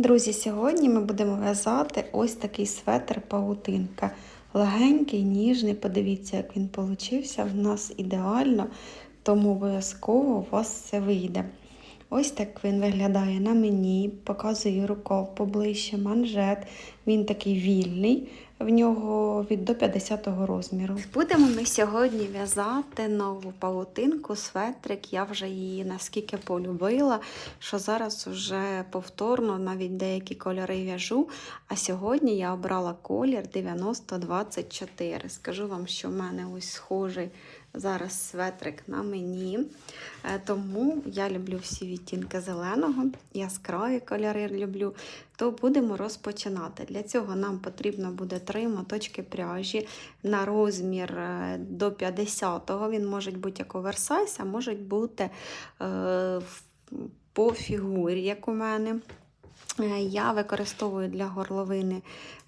Друзі, сьогодні ми будемо в'язати ось такий светр паутинка. Легенький, ніжний, подивіться, як він получився. В нас ідеально, тому обов'язково у вас все вийде. Ось так він виглядає на мені, показую рукав поближче, манжет. Він такий вільний, в нього від до 50 розміру. Будемо ми сьогодні в'язати нову паутинку, светрик. Я вже її наскільки полюбила, що зараз вже повторно навіть деякі кольори в'яжу. А сьогодні я обрала колір 9024. Скажу вам, що в мене ось схожий зараз светрик на мені. Е, Тому я люблю всі відтінки зеленого, яскраві кольори люблю. То будемо розпочинати. Для цього нам потрібно буде три моточки пряжі на розмір е, до 50-го. Він може бути як оверсайз, а може бути е, по фігурі, як у мене. Е, Я використовую для горловини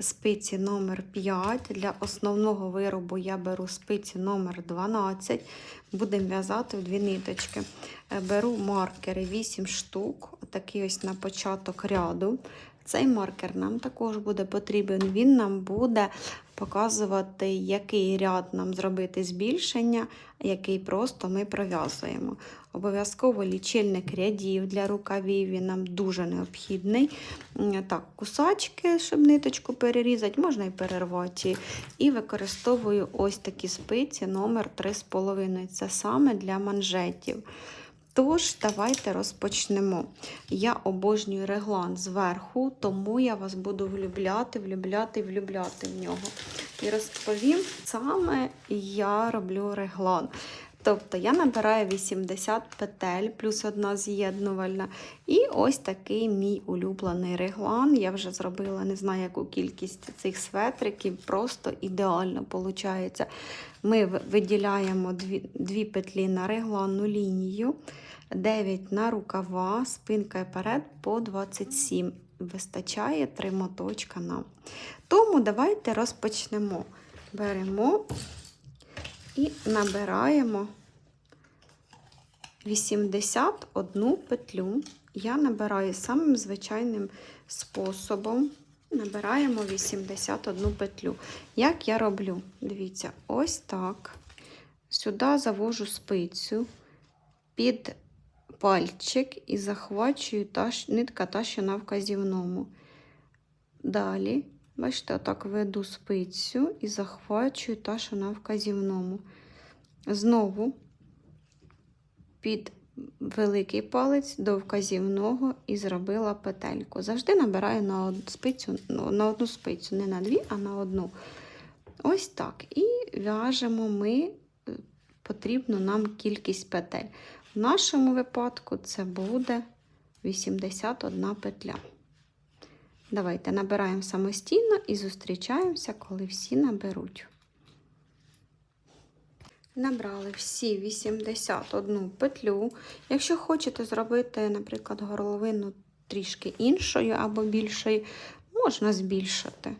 спиці номер 5 Для основного виробу я беру спиці номер 12 Будемо в'язати в дві ниточки. Е, Беру маркери 8 штук, такий ось на початок ряду. Цей маркер нам також буде потрібен. Він нам буде показувати, який ряд нам зробити збільшення, який просто ми пров'язуємо. Обов'язково лічильник рядів для рукавів він нам дуже необхідний. Так, кусачки, щоб ниточку перерізати, можна і перервати. І використовую ось такі спиці номер 3,5. Це саме для манжетів. Тож, давайте розпочнемо. Я обожнюю реглан зверху, тому я вас буду влюбляти, влюбляти, влюбляти в нього. І розповім, саме я роблю реглан. Тобто я набираю 80 петель, плюс одна з'єднувальна. І ось такий мій улюблений реглан. Я вже зробила не знаю, яку кількість цих светриків, просто ідеально виходить. Ми виділяємо дві, дві петлі на регланну лінію, 9 на рукава, спинка і перед по 27. Вистачає три моточка нам. Тому давайте розпочнемо. Беремо і набираємо 81 петлю. Я набираю самим звичайним способом. Набираємо 81 петлю. Як я роблю? Дивіться, ось так. Сюди завожу спицю під пальчик і захвачую та, нитка та, що на вказівному. Далі, бачите, отак веду спицю і захвачую та, що на вказівному. Знову під великий палець до вказівного і зробила петельку. Завжди набираю на одну спицю, ну, на одну спицю, не на дві, а на одну. Ось так. І в'яжемо ми е, потрібну нам кількість петель. В нашому випадку це буде 81 петля. Давайте набираємо самостійно і зустрічаємося, коли всі наберуть. Набрали всі 81 петлю. Якщо хочете зробити, наприклад, горловину трішки іншою або більшою, можна збільшити.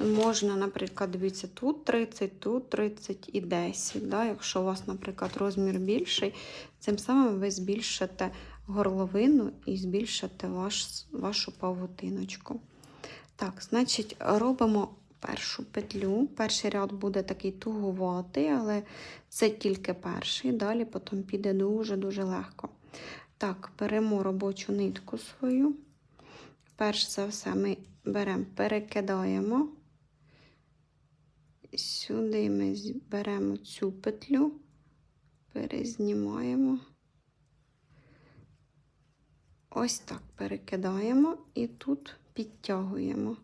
Можна, наприклад, дивіться, тут 30, тут 30 і 10. Да? Якщо у вас, наприклад, розмір більший, цим самим ви збільшите горловину і збільшите ваш, вашу павутиночку. Так, значить, робимо першу петлю. Перший ряд буде такий тугуватий, але це тільки перший. Далі потім піде дуже-дуже легко. Так, беремо робочу нитку свою. Перш за все, ми беремо, перекидаємо. Сюди ми беремо цю петлю, перезнімаємо. Ось так перекидаємо і тут підтягуємо.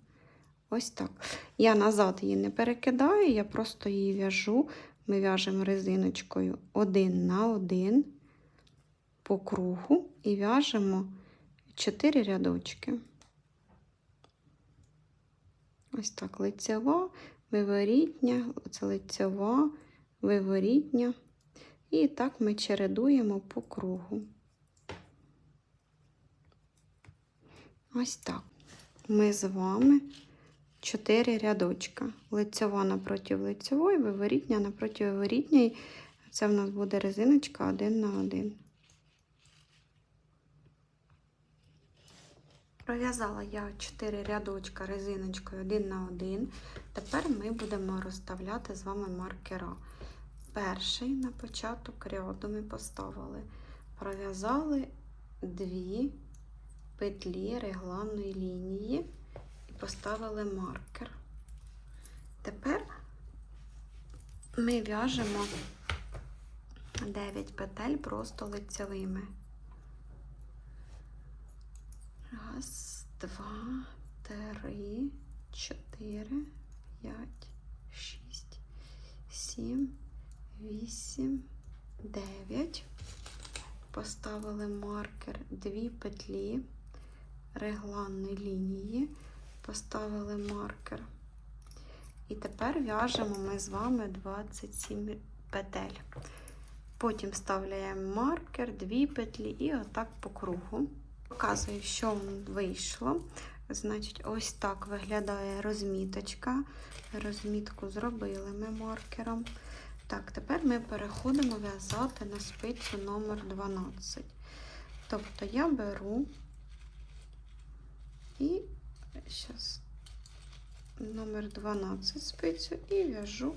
Ось так. Я назад її не перекидаю, я просто її в'яжу. Ми в'яжемо резиночкою один на один по кругу і в'яжемо 4 рядочки. Ось так, лицева, виворітня, оце лицева, виворітня. І так ми чередуємо по кругу. Ось так. Ми з вами 4 рядочка. Лицьова напроти лицьової, виворітня напроти виворітньої. Це в нас буде резиночка один на один. Пров'язала я 4 рядочка резиночкою один на один. Тепер ми будемо розставляти з вами маркера. Перший на початок ряду ми поставили, пров'язали дві петлі регланної лінії поставили маркер. Тепер ми в'яжемо 9 петель просто лицевими. Раз, два, три, чотири, п'ять, шість, сім, вісім, дев'ять. Поставили маркер дві петлі регланної лінії, поставили маркер. І тепер в'яжемо ми з вами 27 петель. Потім вставляємо маркер, дві петлі і отак по кругу. Показую, що вийшло. Значить, ось так виглядає розміточка. Розмітку зробили ми маркером. Так, тепер ми переходимо в'язати на спицю номер 12. Тобто я беру і зараз номер 12 спицю і в'яжу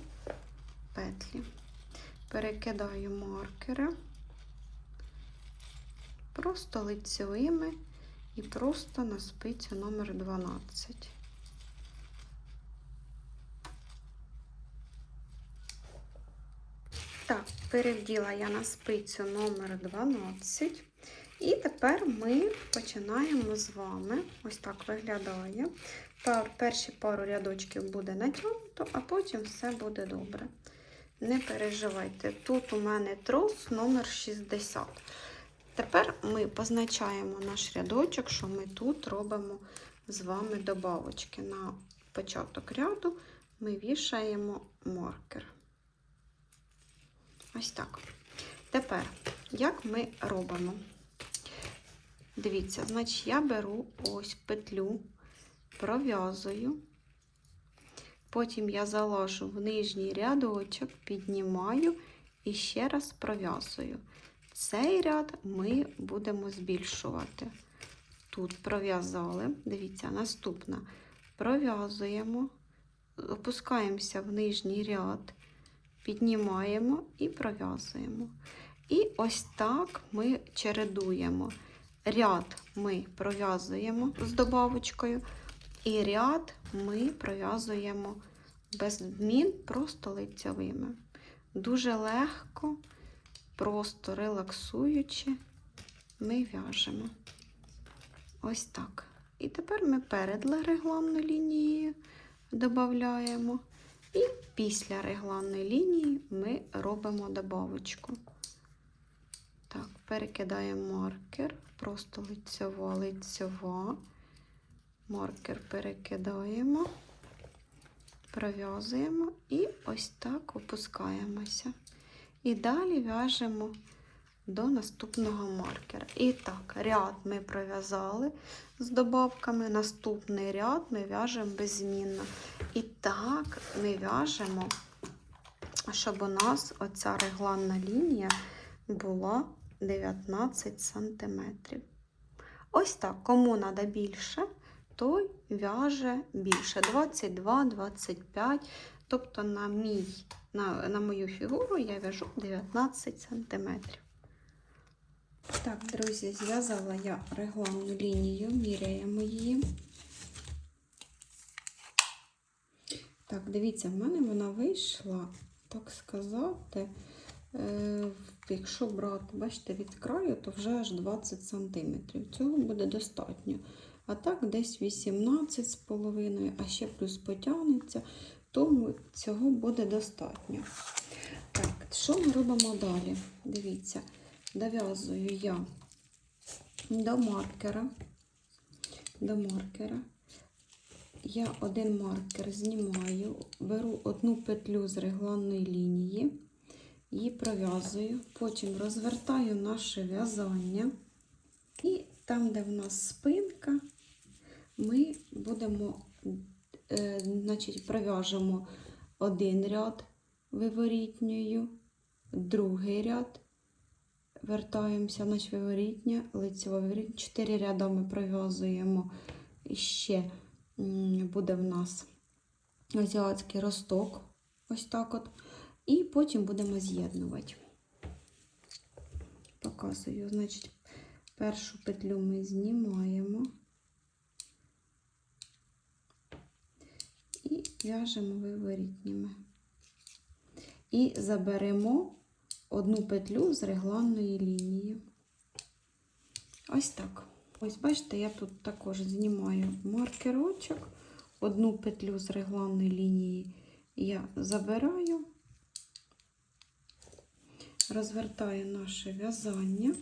петлі. Перекидаю маркери просто лицевими і просто на спицю номер 12. Так, перевділа я на спицю номер 12. І тепер ми починаємо з вами. Ось так виглядає. Пар, перші пару рядочків буде натягнуто, а потім все буде добре. Не переживайте, тут у мене трос номер 60. Тепер ми позначаємо наш рядочок, що ми тут робимо з вами добавочки. На початок ряду ми вішаємо маркер. Ось так. Тепер, як ми робимо? Дивіться, значить, я беру ось петлю, пров'язую, потім я заложу в нижній рядочок, піднімаю і ще раз пров'язую. Цей ряд ми будемо збільшувати. Тут пров'язали, дивіться, наступна. Пров'язуємо, опускаємося в нижній ряд, піднімаємо і пров'язуємо. І ось так ми чередуємо. Ряд ми пров'язуємо з добавочкою, і ряд ми пров'язуємо без змін, просто лицевими. Дуже легко, просто релаксуючи, ми в'яжемо. Ось так. І тепер ми перед регланною лінією додаємо. І після регланної лінії ми робимо добавочку. Перекидаємо маркер, просто лицьова, лицьова. Маркер перекидаємо, пров'язуємо і ось так опускаємося. І далі в'яжемо до наступного маркера. І так, ряд ми пров'язали з добавками, наступний ряд ми в'яжемо беззмінно. І так ми в'яжемо, щоб у нас оця регланна лінія була 19 сантиметрів. Ось так, кому треба більше, той в'яже більше 22-25. Тобто на, мій, на, на мою фігуру я в'яжу 19 сантиметрів. Так, друзі, зв'язала я регланну лінію, міряємо її. Так, дивіться, в мене вона вийшла, так сказати, якщо брати, бачите, від краю, то вже аж 20 см. Цього буде достатньо. А так, десь 18,5, а ще плюс потягнеться, тому цього буде достатньо. Так, що ми робимо далі? Дивіться, дов'язую я до маркера. До маркера. Я один маркер знімаю, беру одну петлю з регланної лінії, її пров'язую, потім розвертаю наше в'язання. І там, де в нас спинка, ми будемо, е, значить, пров'яжемо один ряд виворітньою, другий ряд Вертаємося на виворітня, лицеве виворітня. Чотири ряда ми пров'язуємо. І ще буде в нас азіатський росток. Ось так от. І потім будемо з'єднувати. Показую. Значить, першу петлю ми знімаємо і в'яжемо виворітніми. І заберемо одну петлю з регланної лінії. Ось так. Ось, бачите, я тут також знімаю маркерочок. Одну петлю з регланної лінії я забираю, розвертаю наше в'язання.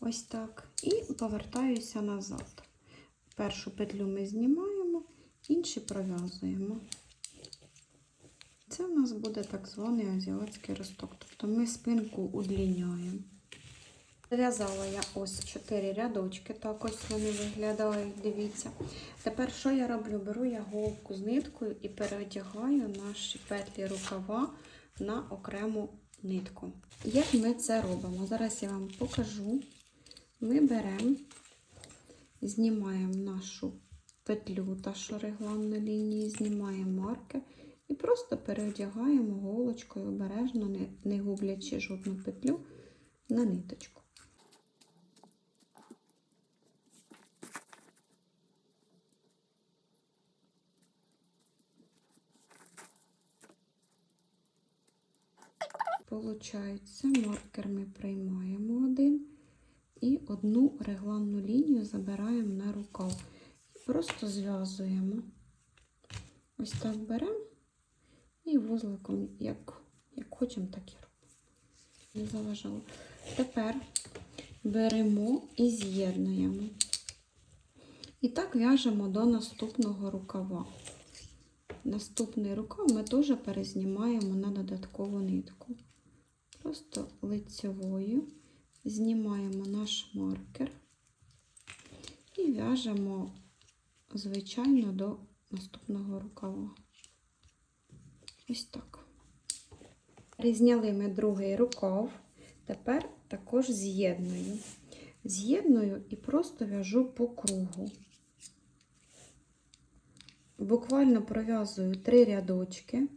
Ось так. І повертаюся назад. Першу петлю ми знімаємо, інші пров'язуємо. Це у нас буде так званий азіатський росток. Тобто ми спинку удліняємо. Зав'язала я ось 4 рядочки, так ось вони виглядають, дивіться. Тепер що я роблю? Беру я голку з ниткою і переодягаю наші петлі рукава на окрему нитку. Як ми це робимо? Зараз я вам покажу. Ми беремо, знімаємо нашу петлю та що регланну лінії, знімаємо марки і просто переодягаємо голочкою обережно, не гублячи жодну петлю на ниточку. Получається, маркер ми приймаємо один і одну регланну лінію забираємо на рукав. Просто зв'язуємо. Ось так беремо і вузликом, як, як хочемо, так і робимо. Не заважало. Тепер беремо і з'єднуємо. І так в'яжемо до наступного рукава. Наступний рукав ми теж перезнімаємо на додаткову нитку. Просто лицевою знімаємо наш маркер і в'яжемо, звичайно, до наступного рукава. Ось так. Різняли ми другий рукав, тепер також з'єдную. З'єдную і просто в'яжу по кругу. Буквально пров'язую три рядочки,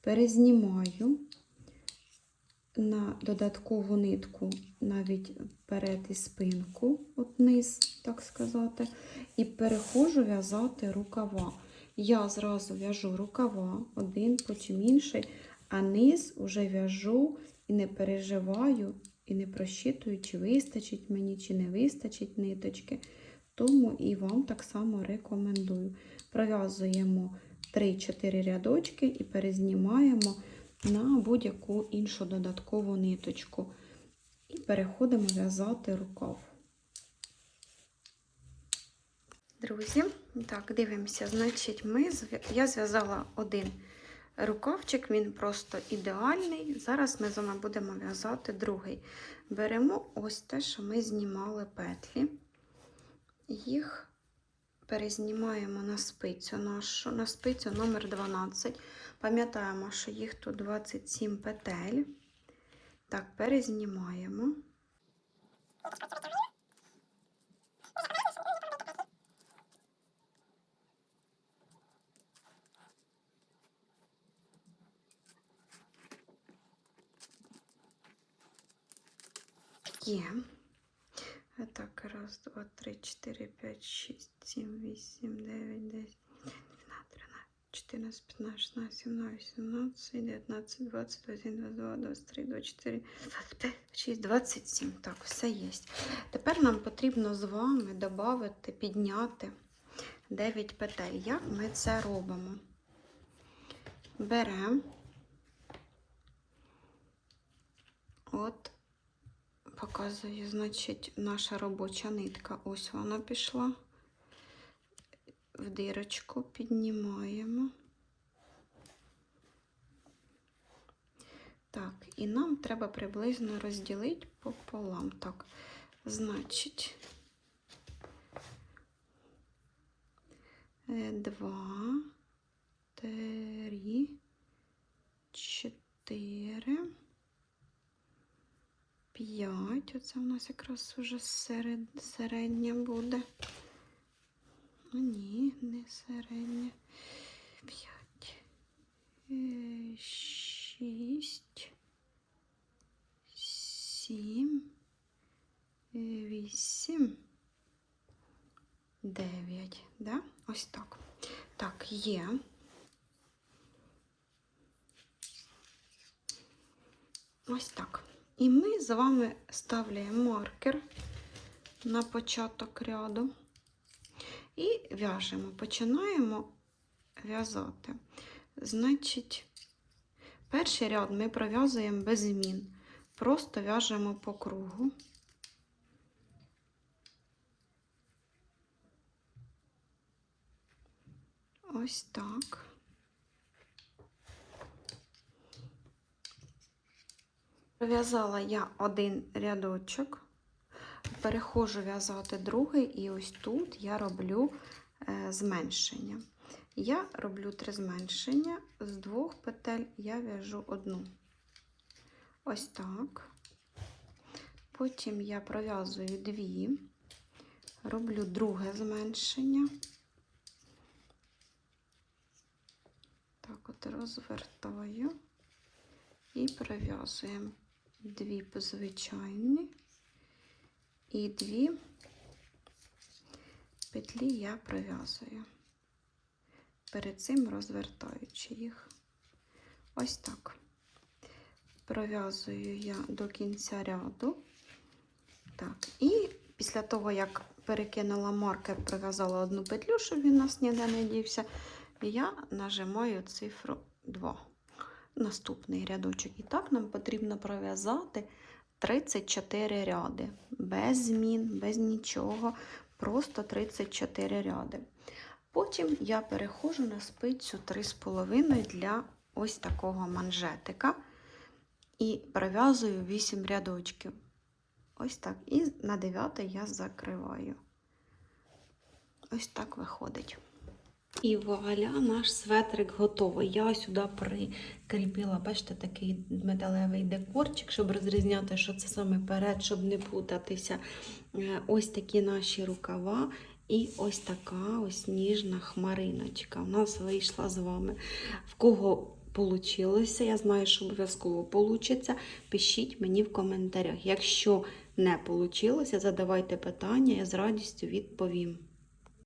перезнімаю на додаткову нитку навіть перед і спинку, от низ, так сказати, і переходжу в'язати рукава. Я зразу в'яжу рукава, один, потім інший, а низ уже в'яжу і не переживаю, і не просчитую, чи вистачить мені, чи не вистачить ниточки. Тому і вам так само рекомендую. Пров'язуємо 3-4 рядочки і перезнімаємо на будь-яку іншу додаткову ниточку. І переходимо в'язати рукав. Друзі, так, дивимося. Значить, ми, я зв'язала один рукавчик, він просто ідеальний. Зараз ми з вами будемо в'язати другий. Беремо ось те, що ми знімали петлі. Їх перезнімаємо на спицю нашу, на спицю номер 12. Пам'ятаємо, що їх тут 27 петель. Так, перезнімаємо. Є. Так, раз, два, три, чотири, п'ять, шість, сім, вісім, дев'ять, десять, 14, 15, 16, 17, 18, 19, 20, 21, 22, 23, 24, 25, 6, 27. Так, все є. Тепер нам потрібно з вами додати, підняти 9 петель. Як ми це робимо? Беремо от, показує, значить, наша робоча нитка. Ось вона пішла. В дирочку піднімаємо. Так, і нам треба приблизно розділити пополам. Так, значить, е, два, три, чотири. 5. Оце у нас якраз уже серед, середнє буде. А ні, не середнє. 5. 6. 7. 8. 9. Да? Ось так. Так, є. Ось так. І ми з вами ставляємо маркер на початок ряду і в'яжемо. Починаємо в'язати. Значить, перший ряд ми пров'язуємо без змін. Просто в'яжемо по кругу. Ось так. Пров'язала я один рядочок, переходжу в'язати другий, і ось тут я роблю е, зменшення. Я роблю три зменшення, з двох петель я в'яжу одну. Ось так. Потім я пров'язую дві, роблю друге зменшення. Так, от розвертаю і пров'язуємо дві звичайні і дві петлі я пров'язую, перед цим розвертаючи їх. Ось так. Пров'язую я до кінця ряду. Так, і після того, як перекинула маркер, пров'язала одну петлю, щоб він нас ніде не дівся, я нажимаю цифру 2 наступний рядочок. І так нам потрібно пров'язати 34 ряди. Без змін, без нічого, просто 34 ряди. Потім я переходжу на спицю 3,5 для ось такого манжетика і пров'язую 8 рядочків. Ось так. І на 9 я закриваю. Ось так виходить. І вуаля, наш светрик готовий. Я сюди прикріпила, бачите, такий металевий декорчик, щоб розрізняти, що це саме перед, щоб не путатися. Е, Ось такі наші рукава. І ось така ось ніжна хмариночка. У нас вийшла з вами. В кого вийшло, я знаю, що обов'язково получиться. Пишіть мені в коментарях. Якщо не вийшло, задавайте питання, я з радістю відповім.